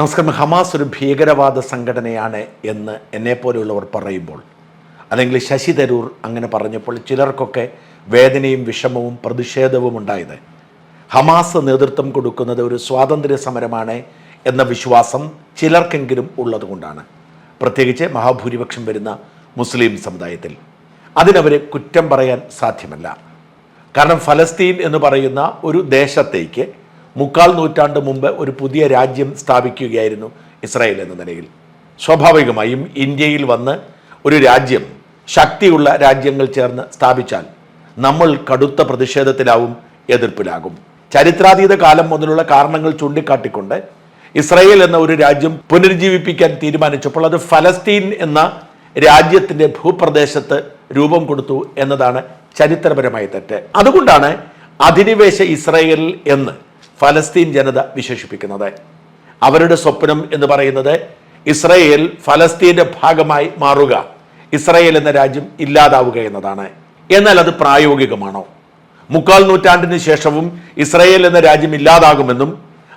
നമസ്കാരം. ഹമാസ് ഒരു ഭീകരവാദ സംഘടനയാണ് എന്ന് എന്നെപ്പോലെയുള്ളവർ പറയുമ്പോൾ അല്ലെങ്കിൽ ശശി തരൂർ അങ്ങനെ പറഞ്ഞപ്പോൾ ചിലർക്കൊക്കെ വേദനയും വിഷമവും പ്രതിഷേധവും ഉണ്ടായത്. ഹമാസ് നേതൃത്വം കൊടുക്കുന്നത് ഒരു സ്വാതന്ത്ര്യ സമരമാണ് എന്ന വിശ്വാസം ചിലർക്കെങ്കിലും ഉള്ളതുകൊണ്ടാണ്. പ്രത്യേകിച്ച് മഹാഭൂരിപക്ഷം വരുന്ന മുസ്ലിം സമുദായത്തിൽ. അതിനവരെ കുറ്റം പറയാൻ സാധ്യമല്ല. കാരണം ഫലസ്തീൻ എന്ന് പറയുന്ന ഒരു ദേശത്തേക്ക് മുക്കാൽ നൂറ്റാണ്ട് മുമ്പ് ഒരു പുതിയ രാജ്യം സ്ഥാപിക്കുകയായിരുന്നു ഇസ്രായേൽ എന്ന നിലയിൽ. സ്വാഭാവികമായും ഇന്ത്യയിൽ വന്ന് ഒരു രാജ്യം ശക്തിയുള്ള രാജ്യങ്ങൾ ചേർന്ന് സ്ഥാപിച്ചാൽ നമ്മൾ കടുത്ത പ്രതിഷേധത്തിലാവും എതിർപ്പിലാകും. ചരിത്രാതീത കാലം മുതലുള്ള കാരണങ്ങൾ ചൂണ്ടിക്കാട്ടിക്കൊണ്ട് ഇസ്രായേൽ എന്ന ഒരു രാജ്യം പുനരുജ്ജീവിപ്പിക്കാൻ തീരുമാനിച്ചപ്പോൾ അത് ഫലസ്തീൻ എന്ന രാജ്യത്തിന്റെ ഭൂപ്രദേശത്ത് രൂപം കൊടുത്തു എന്നതാണ് ചരിത്രപരമായ തെറ്റ്. അതുകൊണ്ടാണ് അധിനിവേശ ഇസ്രായേൽ എന്ന് ഫലസ്തീൻ ജനത വിശേഷിപ്പിക്കുന്നത് അവരുടെ സ്വപ്നം എന്ന് പറയുന്നത് ഇസ്രയേൽ ഫലസ്തീന്റെ ഭാഗമായി മാറുക ഇസ്രയേൽ എന്ന രാജ്യം ഇല്ലാതാവുക എന്നതാണ്. എന്നാൽ അത് പ്രായോഗികമാണോ? മുക്കാൽ നൂറ്റാണ്ടിന് ശേഷവും ഇസ്രയേൽ എന്ന രാജ്യം ഇല്ലാതാകുമെന്നും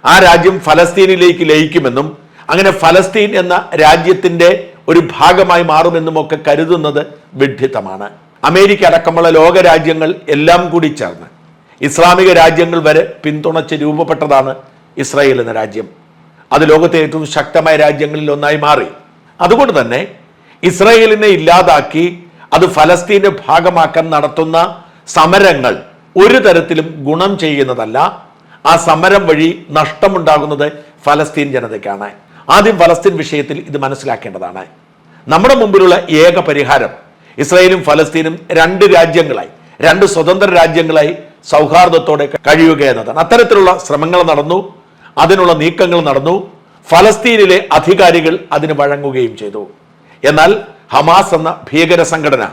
ആ രാജ്യം ഫലസ്തീനിലേക്ക് ലയിക്കുമെന്നും അങ്ങനെ ഫലസ്തീൻ എന്ന രാജ്യത്തിന്റെ ഒരു ഭാഗമായി മാറുമെന്നും ഒക്കെ കരുതുന്നത് വിഡ്ഢിത്തമാണ്. അമേരിക്ക അടക്കമുള്ള ലോകരാജ്യങ്ങൾ എല്ലാം കൂടി ചേർന്ന് ഇസ്ലാമിക രാജ്യങ്ങൾ വരെ പിന്തുണച്ച് രൂപപ്പെട്ടതാണ് ഇസ്രായേൽ എന്ന രാജ്യം. അത് ലോകത്തെ ഏറ്റവും ശക്തമായ രാജ്യങ്ങളിൽ ഒന്നായി മാറി. അതുകൊണ്ട് തന്നെ ഇസ്രായേലിനെ ഇല്ലാതാക്കി അത് ഫലസ്തീന്റെ ഭാഗമാക്കാൻ നടത്തുന്ന സമരങ്ങൾ ഒരു തരത്തിലും ഗുണം ചെയ്യുന്നതല്ല. ആ സമരം വഴി നഷ്ടമുണ്ടാകുന്നത് ഫലസ്തീൻ ജനതയ്ക്കാണ്. ആദ്യം ഫലസ്തീൻ വിഷയത്തിൽ ഇത് മനസ്സിലാക്കേണ്ടതാണ്. നമ്മുടെ മുമ്പിലുള്ള ഏക പരിഹാരം ഇസ്രായേലും ഫലസ്തീനും രണ്ട് രാജ്യങ്ങളായി. രണ്ട് സ്വതന്ത്ര രാജ്യങ്ങളായി സൗഹാർദ്ദത്തോടെ കഴിയുക എന്നതാണ്. അത്തരത്തിലുള്ള ശ്രമങ്ങൾ നടന്നു അതിനുള്ള നീക്കങ്ങൾ നടന്നു ഫലസ്തീനിലെ അധികാരികൾ അതിന് വഴങ്ങുകയും ചെയ്തു. എന്നാൽ ഹമാസ് എന്ന ഭീകര സംഘടന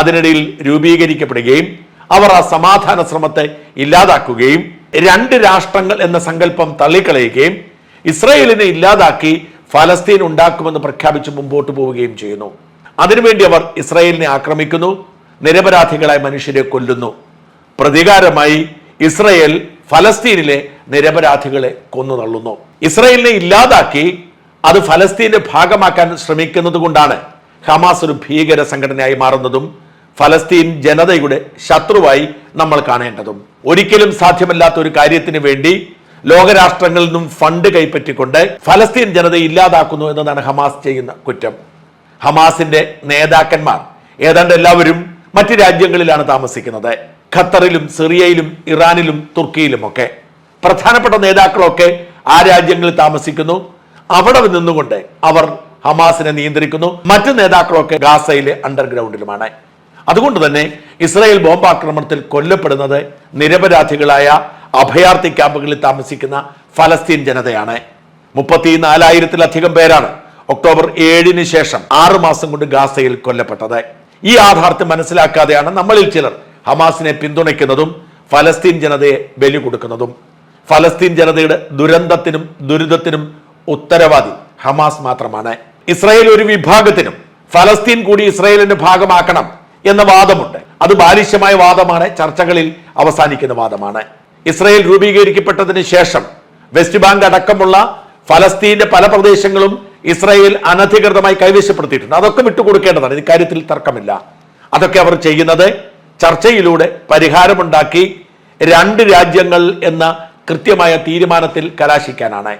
അതിനിടയിൽ രൂപീകരിക്കപ്പെടുകയും അവർ ആ സമാധാന ശ്രമത്തെ ഇല്ലാതാക്കുകയും രണ്ട് രാഷ്ട്രങ്ങൾ എന്ന സങ്കല്പം തള്ളിക്കളയുകയും ഇസ്രയേലിനെ ഇല്ലാതാക്കി ഫലസ്തീൻ ഉണ്ടാക്കുമെന്ന് പ്രഖ്യാപിച്ച് മുമ്പോട്ട് പോവുകയും ചെയ്യുന്നു. അതിനുവേണ്ടി അവർ ഇസ്രയേലിനെ ആക്രമിക്കുന്നു. നിരപരാധികളായ മനുഷ്യരെ കൊല്ലുന്നു. പ്രതികാരമായി ഇസ്രയേൽ ഫലസ്തീനിലെ നിരപരാധികളെ കൊന്നു തള്ളുന്നു. ഇസ്രയേലിനെ ഇല്ലാതാക്കി അത് ഫലസ്തീന്റെ ഭാഗമാക്കാൻ ശ്രമിക്കുന്നത് കൊണ്ടാണ് ഹമാസ് ഒരു ഭീകര സംഘടനയായി മാറുന്നതും ഫലസ്തീൻ ജനതയുടെ ശത്രുവായി നമ്മൾ കാണേണ്ടതും. ഒരിക്കലും സാധ്യമല്ലാത്ത ഒരു കാര്യത്തിന് വേണ്ടി ലോകരാഷ്ട്രങ്ങളിൽ നിന്നും ഫണ്ട് കൈപ്പറ്റിക്കൊണ്ട് ഫലസ്തീൻ ജനതയെ ഇല്ലാതാക്കുന്നു എന്നതാണ് ഹമാസ് ചെയ്യുന്ന കുറ്റം. ഹമാസിന്റെ നേതാക്കന്മാർ ഏതാണ്ട് എല്ലാവരും മറ്റ് രാജ്യങ്ങളിലാണ് താമസിക്കുന്നത്. ഖത്തറിലും സിറിയയിലും ഇറാനിലും തുർക്കിയിലുമൊക്കെ. പ്രധാനപ്പെട്ട നേതാക്കളൊക്കെ ആ രാജ്യങ്ങളിൽ താമസിക്കുന്നു. അവിടെ നിന്നുകൊണ്ട് അവർ ഹമാസിനെ നിയന്ത്രിക്കുന്നു. മറ്റ് നേതാക്കളൊക്കെ ഗാസയിലെ അണ്ടർഗ്രൗണ്ടിലുമാണ്. അതുകൊണ്ട് തന്നെ ഇസ്രായേൽ ബോംബാക്രമണത്തിൽ കൊല്ലപ്പെടുന്നത് നിരപരാധികളായ അഭയാർത്ഥി ക്യാമ്പുകളിൽ താമസിക്കുന്ന ഫലസ്തീൻ ജനതയാണ്. മുപ്പത്തിനാലായിരത്തിലധികം പേരാണ് ഒക്ടോബർ ഏഴിന് ശേഷം ആറു മാസം കൊണ്ട് ഗാസയിൽ കൊല്ലപ്പെട്ടത്. ഈ യാഥാർത്ഥ്യം മനസ്സിലാക്കാതെയാണ് നമ്മളിൽ ചിലർ ഹമാസിനെ പിന്തുണയ്ക്കുന്നതും ഫലസ്തീൻ ജനതയെ ബലി കൊടുക്കുന്നതും. ഫലസ്തീൻ ജനതയുടെ ദുരന്തത്തിനും ദുരിതത്തിനും ഉത്തരവാദി ഹമാസ് മാത്രമാണ്. ഇസ്രായേൽ ഒരു വിഭാഗത്തിനും ഫലസ്തീൻ കൂടി ഇസ്രായേലിന്റെ ഭാഗമാക്കണം എന്ന വാദമുണ്ട്. അത് ബാലിശ്യമായ വാദമാണ് ചർച്ചകളിൽ അവസാനിക്കുന്ന വാദമാണ്. ഇസ്രായേൽ രൂപീകരിക്കപ്പെട്ടതിന് ശേഷം വെസ്റ്റ് ബാങ്ക് അടക്കമുള്ള ഫലസ്തീന്റെ പല പ്രദേശങ്ങളും ഇസ്രായേൽ അനധികൃതമായി കൈവശപ്പെടുത്തിയിട്ടുണ്ട്. അതൊക്കെ വിട്ടുകൊടുക്കേണ്ടതാണ്. ഇക്കാര്യത്തിൽ തർക്കമില്ല. അതൊക്കെ അവർ ചെയ്യുന്നത് ചർച്ചയിലൂടെ പരിഹാരമുണ്ടാക്കി രണ്ട് രാജ്യങ്ങൾ എന്ന കൃത്യമായ തീരുമാനത്തിൽ കലാശിക്കാനാണ്.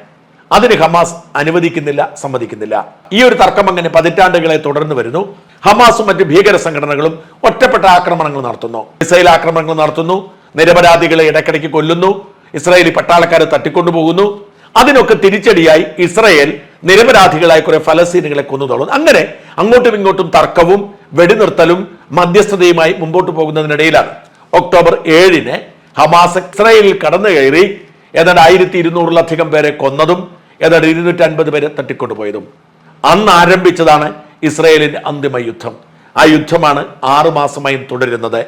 അതിന് ഹമാസ് അനുവദിക്കുന്നില്ല സമ്മതിക്കുന്നില്ല. ഈ ഒരു തർക്കം അങ്ങനെ പതിറ്റാണ്ടുകളെ തുടർന്ന് വരുന്നു. ഹമാസും മറ്റ് ഭീകര സംഘടനകളും ഒറ്റപ്പെട്ട ആക്രമണങ്ങൾ നടത്തുന്നു. മിസൈൽ ആക്രമണങ്ങൾ നടത്തുന്നു. നിരപരാധികളെ ഇടയ്ക്കിടയ്ക്ക് കൊല്ലുന്നു. ഇസ്രായേലി പട്ടാളക്കാരെ തട്ടിക്കൊണ്ടുപോകുന്നു. അതിനൊക്കെ തിരിച്ചടിയായി ഇസ്രയേൽ നിരപരാധികളായ കുറെ ഫലസ്തീനുകളെ കൊന്നുതോളും അങ്ങനെ അങ്ങോട്ടും ഇങ്ങോട്ടും തർക്കവും വെടിനിർത്തലും മധ്യസ്ഥതയുമായി മുമ്പോട്ട് പോകുന്നതിനിടയിലാണ് ഒക്ടോബർ ഏഴിന് ഹമാസ് ഇസ്രയേലിൽ കടന്നു കയറി ഏതാണ്ട് ആയിരത്തി ഇരുന്നൂറിലധികം പേരെ കൊന്നതും ഏതാണ്ട് ഇരുന്നൂറ്റി അൻപത് പേരെ തട്ടിക്കൊണ്ടുപോയതും. അന്ന് ആരംഭിച്ചതാണ് ഇസ്രയേലിന്റെ അന്തിമ യുദ്ധം. ആ യുദ്ധമാണ് ആറു മാസമായും തുടരുന്നത്.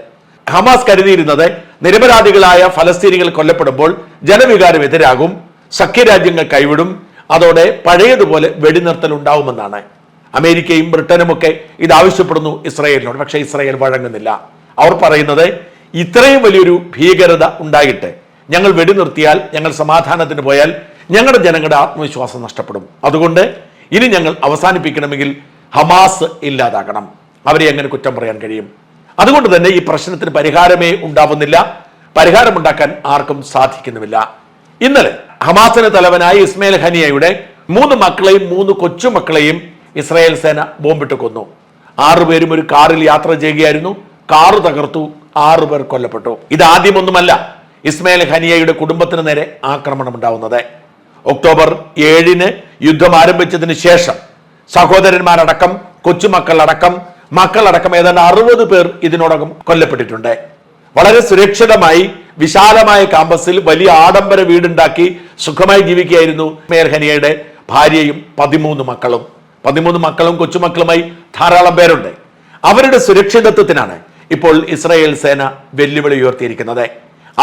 ഹമാസ് കരുതിയിരുന്നത് നിരപരാധികളായ ഫലസ്തീനികൾ കൊല്ലപ്പെടുമ്പോൾ ജനവികാരം എതിരാകും സഖ്യരാജ്യങ്ങൾ കൈവിടും. അതോടെ പഴയതുപോലെ വെടിനിർത്തൽ ഉണ്ടാവുമെന്നാണ്. അമേരിക്കയും ബ്രിട്ടനും ഒക്കെ ഇത് ആവശ്യപ്പെടുന്നു ഇസ്രായേലിനോട്. പക്ഷേ ഇസ്രായേൽ വഴങ്ങുന്നില്ല. അവർ പറയുന്നത് ഇത്രയും വലിയൊരു ഭീകരത ഉണ്ടായിട്ട് ഞങ്ങൾ വെടിനിർത്തിയാൽ ഞങ്ങൾ സമാധാനത്തിന് പോയാൽ ഞങ്ങളുടെ ജനങ്ങളുടെ ആത്മവിശ്വാസം നഷ്ടപ്പെടും. അതുകൊണ്ട് ഇനി ഞങ്ങൾ അവസാനിപ്പിക്കണമെങ്കിൽ ഹമാസ് ഇല്ലാതാക്കണം അവരെ എങ്ങനെ കുറ്റം പറയാൻ കഴിയും? അതുകൊണ്ട് തന്നെ ഈ പ്രശ്നത്തിന് പരിഹാരമേ ഉണ്ടാവുന്നില്ല. പരിഹാരമുണ്ടാക്കാൻ ആർക്കും സാധിക്കുന്നുമില്ല. ഇന്നലെ ഹമാസിന് തലവനായ ഇസ്മയിൽ ഹനിയയുടെ മൂന്ന് മക്കളെയും മൂന്ന് കൊച്ചുമക്കളെയും ഇസ്രായേൽ സേന ബോംബിട്ട് കൊന്നു. ആറുപേരും ഒരു കാറിൽ യാത്ര ചെയ്യുകയായിരുന്നു. കാറ് തകർത്തു. ആറുപേർ കൊല്ലപ്പെട്ടു. ഇത് ആദ്യമൊന്നുമല്ല ഇസ്മയിൽ ഹനിയയുടെ കുടുംബത്തിന് നേരെ ആക്രമണം ഉണ്ടാവുന്നത്. ഒക്ടോബർ ഏഴിന് യുദ്ധം ആരംഭിച്ചതിന് ശേഷം സഹോദരന്മാരടക്കം കൊച്ചുമക്കളടക്കം മക്കളടക്കം ഏതാണ്ട് അറുപത് പേർ ഇതിനോടകം കൊല്ലപ്പെട്ടിട്ടുണ്ട്. വളരെ സുരക്ഷിതമായി വിശാലമായ കാമ്പസിൽ വലിയ ആഡംബര വീടുണ്ടാക്കി സുഖമായി ജീവിക്കുകയായിരുന്നു മേർഹനിയയുടെ ഭാര്യയും പതിമൂന്ന് മക്കളും. പതിമൂന്ന് മക്കളും കൊച്ചുമക്കളുമായി ധാരാളം പേരുണ്ട്. അവരുടെ സുരക്ഷിതത്വത്തിനാണ് ഇപ്പോൾ ഇസ്രായേൽ സേന വെല്ലുവിളി ഉയർത്തിയിരിക്കുന്നത്.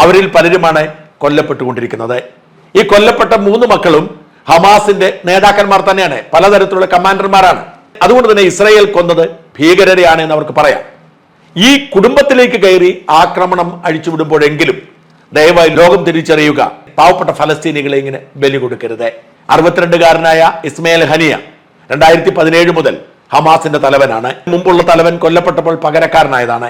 അവരിൽ പലരുമാണ് കൊല്ലപ്പെട്ടുകൊണ്ടിരിക്കുന്നത്. ഈ കൊല്ലപ്പെട്ട മൂന്ന് മക്കളും ഹമാസിന്റെ നേതാക്കന്മാർ തന്നെയാണ്. പലതരത്തിലുള്ള കമാൻഡർമാരാണ്. അതുകൊണ്ട് തന്നെ ഇസ്രായേൽ കൊന്നത് ഭീകരരെയാണ് എന്ന് അവർക്ക് പറയാം. ഈ കുടുംബത്തിലേക്ക് കയറി ആക്രമണം അഴിച്ചുവിടുമ്പോഴെങ്കിലും ദയവായി ലോകം തിരിച്ചറിയുക. പാവപ്പെട്ട ഫലസ്തീനികളെ ഇങ്ങനെ ബലി കൊടുക്കരുത്. അറുപത്തിരണ്ടുകാരനായ ഇസ്മയിൽ ഹനിയ രണ്ടായിരത്തി പതിനേഴ് മുതൽ ഹമാസിന്റെ തലവനാണ്. മുമ്പുള്ള തലവൻ കൊല്ലപ്പെട്ടപ്പോൾ പകരക്കാരനായതാണ്.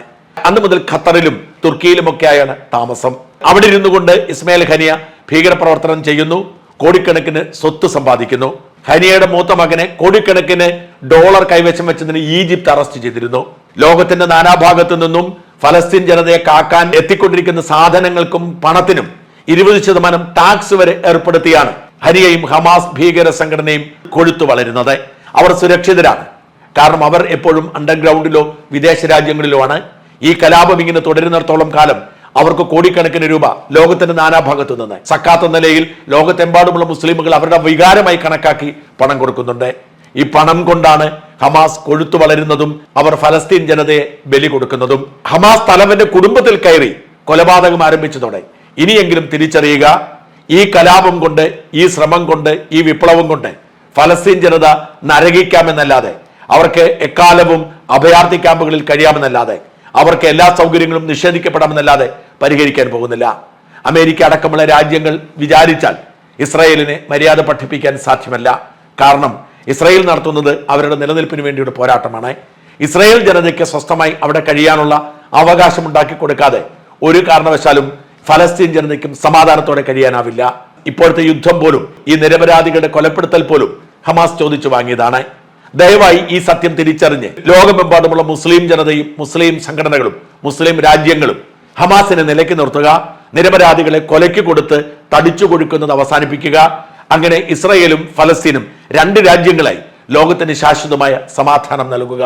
അന്ന് മുതൽ ഖത്തറിലും തുർക്കിയിലുമൊക്കെയാണ് താമസം. അവിടെ ഇരുന്നു കൊണ്ട് ഇസ്മയിൽ ഹനിയ ഭീകരപ്രവർത്തനം ചെയ്യുന്നു. കോടിക്കണക്കിന് സ്വത്ത് സമ്പാദിക്കുന്നു. ഹനിയയുടെ മൂത്ത മകനെ കോടിക്കണക്കിന് ഡോളർ കൈവശം വെച്ചതിന് ഈജിപ്ത് അറസ്റ്റ് ചെയ്തിരുന്നു. ലോകത്തിന്റെ നാനാഭാഗത്തു നിന്നും ഫലസ്തീൻ ജനതയെ കാക്കാൻ എത്തിക്കൊണ്ടിരിക്കുന്ന സാധനങ്ങൾക്കും പണത്തിനും ഇരുപത് ശതമാനം ടാക്സ് വരെ ഏർപ്പെടുത്തിയാണ് ഹരിയയും ഹമാസ് ഭീകര സംഘടനയും കൊഴുത്തു വളരുന്നത്. അവർ സുരക്ഷിതരാണ്. കാരണം അവർ എപ്പോഴും അണ്ടർഗ്രൗണ്ടിലോ വിദേശ രാജ്യങ്ങളിലോ ആണ്. ഈ കലാപം ഇങ്ങനെ തുടരുന്നിടത്തോളം കാലം അവർക്ക് കോടിക്കണക്കിന് രൂപ ലോകത്തിന്റെ നാനാഭാഗത്തു നിന്ന്. സക്കാത്ത നിലയിൽ ലോകത്തെമ്പാടുമുള്ള മുസ്ലിമുകൾ അവരുടെ വികാരമായി കണക്കാക്കി പണം കൊടുക്കുന്നുണ്ട്. ഈ പണം കൊണ്ടാണ് ഹമാസ് കൊഴുത്തു വളരുന്നതും അവർ ഫലസ്തീൻ ജനതയെ ബലി കൊടുക്കുന്നതും. ഹമാസ് തലവന്റെ കുടുംബത്തിൽ കയറി കൊലപാതകം ആരംഭിച്ചതോടെ ഇനിയെങ്കിലും തിരിച്ചറിയുക ഈ കലാപം കൊണ്ട് ഈ ശ്രമം കൊണ്ട് ഈ വിപ്ലവം കൊണ്ട് ഫലസ്തീൻ ജനത നരകിക്കാമെന്നല്ലാതെ അവർക്ക് എക്കാലവും അഭയാർത്ഥി ക്യാമ്പുകളിൽ കഴിയാമെന്നല്ലാതെ അവർക്ക് എല്ലാ സൗകര്യങ്ങളും നിഷേധിക്കപ്പെടാമെന്നല്ലാതെ പരിഹരിക്കാൻ പോകുന്നില്ല. അമേരിക്ക അടക്കമുള്ള രാജ്യങ്ങൾ വിചാരിച്ചാൽ ഇസ്രായേലിനെ മര്യാദ പഠിപ്പിക്കാൻ സാധ്യമല്ല. കാരണം ഇസ്രായേൽ നടത്തുന്നത് അവരുടെ നിലനിൽപ്പിന് വേണ്ടിയുള്ള പോരാട്ടമാണ്. ഇസ്രായേൽ ജനതയ്ക്ക് സ്വസ്ഥമായി അവിടെ കഴിയാനുള്ള അവകാശം ഉണ്ടാക്കി കൊടുക്കാതെ ഒരു കാരണവശാലും ഫലസ്തീൻ ജനതയ്ക്കും സമാധാനത്തോടെ കഴിയാനാവില്ല. ഇപ്പോഴത്തെ യുദ്ധം പോലും ഈ നിരപരാധികളുടെ കൊലപ്പെടുത്തൽ പോലും ഹമാസ് ചോദിച്ചു വാങ്ങിയതാണ്. ദയവായി ഈ സത്യം തിരിച്ചറിഞ്ഞ് ലോകമെമ്പാടുമുള്ള മുസ്ലിം ജനതയും മുസ്ലിം സംഘടനകളും മുസ്ലിം രാജ്യങ്ങളും ഹമാസിനെ നിലയ്ക്ക് നിർത്തുക നിരപരാധികളെ കൊലയ്ക്ക് കൊടുത്ത് തടിച്ചു കൊടുക്കുന്നത് അവസാനിപ്പിക്കുക. അങ്ങനെ ഇസ്രയേലും ഫലസ്തീനും രണ്ട് രാജ്യങ്ങളായി ലോകത്തിന് ശാശ്വതമായ സമാധാനം നൽകുക.